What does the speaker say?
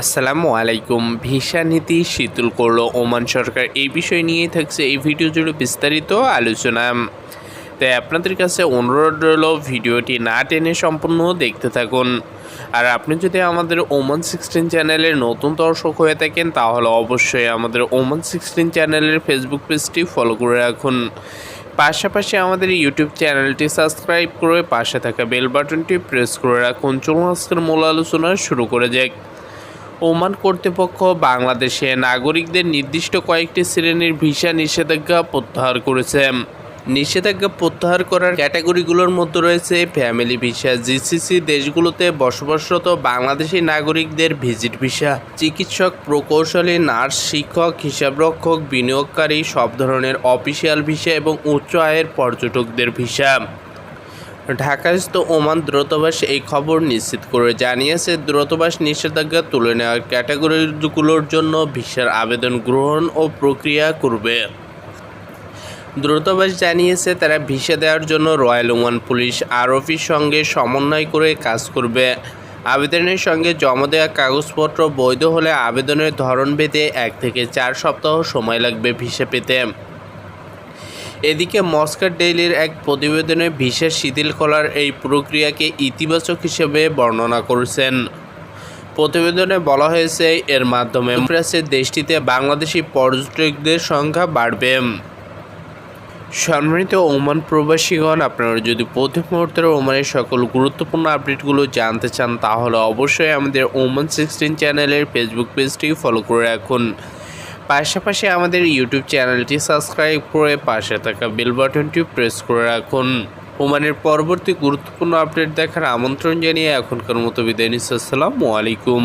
আসসালামু আলাইকুম। ভিসা নীতি শিথিল করল ওমান সরকার। এই বিষয় নিয়েই থাকছে এই ভিডিও জুড়ে বিস্তারিত আলোচনা। তাই আপনাদের কাছে অনুরোধ রইল, ভিডিওটি না টেনে সম্পূর্ণ দেখতে থাকুন। আর আপনি যদি আমাদের ওমান সিক্সটিন চ্যানেলের নতুন দর্শক হয়ে থাকেন, তাহলে অবশ্যই আমাদের ওমান সিক্সটিন চ্যানেলের ফেসবুক পেজটি ফলো করে রাখুন। পাশাপাশি আমাদের ইউটিউব চ্যানেলটি সাবস্ক্রাইব করে পাশে থাকা বেল বাটনটি প্রেস করে রাখুন। চলুন আজকের মূল আলোচনা শুরু করে যাক। ওমান কর্তৃপক্ষ বাংলাদেশে নাগরিকদের নির্দিষ্ট কয়েকটি শ্রেণির ভিসা নিষেধাজ্ঞা প্রত্যাহার করেছে। নিষেধাজ্ঞা প্রত্যাহার করার ক্যাটাগরিগুলোর মধ্যে রয়েছে ফ্যামিলি ভিসা, জিসিসি দেশগুলোতে বসবাসরত বাংলাদেশি নাগরিকদের ভিজিট ভিসা, চিকিৎসক, প্রকৌশলী, নার্স, শিক্ষক, হিসাবরক্ষক, বিনিয়োগকারী, সব ধরনের অফিসিয়াল ভিসা এবং উচ্চ আয়ের পর্যটকদের ভিসা। ঢাকাস্থ ওমান দ্রুতবাস এই খবর নিশ্চিত করে জানিয়েছে, দ্রুতবাস নিষেধাজ্ঞা তুলে নেওয়ার ক্যাটাগরিগুলোর জন্য ভিসার আবেদন গ্রহণ ও প্রক্রিয়া করবে। দ্রুতবাস জানিয়েছে, তারা ভিসা দেওয়ার জন্য রয়্যাল ওমান পুলিশ আরফির সঙ্গে সমন্বয় করে কাজ করবে। আবেদনের সঙ্গে জমা দেওয়া কাগজপত্র বৈধ হলে আবেদনের ধরন ভেদে এক থেকে চার সপ্তাহ সময় লাগবে ভিসা পেতে। এদিকে মস্কার ডেইলির এক প্রতিবেদনে ভিসা শিথিল করার এই প্রক্রিয়াকে ইতিবাচক হিসেবে বর্ণনা করেছেন। প্রতিবেদনে বলা হয়েছে, এর মাধ্যমে ফ্রান্সের দেশটিতে বাংলাদেশি পর্যটকদের সংখ্যা বাড়বে। সম্মানিত ওমান প্রবাসীগণ, আপনারা যদি প্রতি মুহূর্তের ওমানের সকল গুরুত্বপূর্ণ আপডেটগুলো জানতে চান, তাহলে অবশ্যই আমাদের ওমান সিক্সটিন চ্যানেলের ফেসবুক পেজটি ফলো করে রাখুন। পাশাপাশি আমাদের ইউটিউব চ্যানেলটি সাবস্ক্রাইব করে পাশে থাকা বেল বাটনটি প্রেস করে রাখুন। ওমানের পরবর্তী গুরুত্বপূর্ণ আপডেট দেখার আমন্ত্রণ জানিয়ে এখনকার মতো বিদায় নিচ্ছি। আসসালামু আলাইকুম।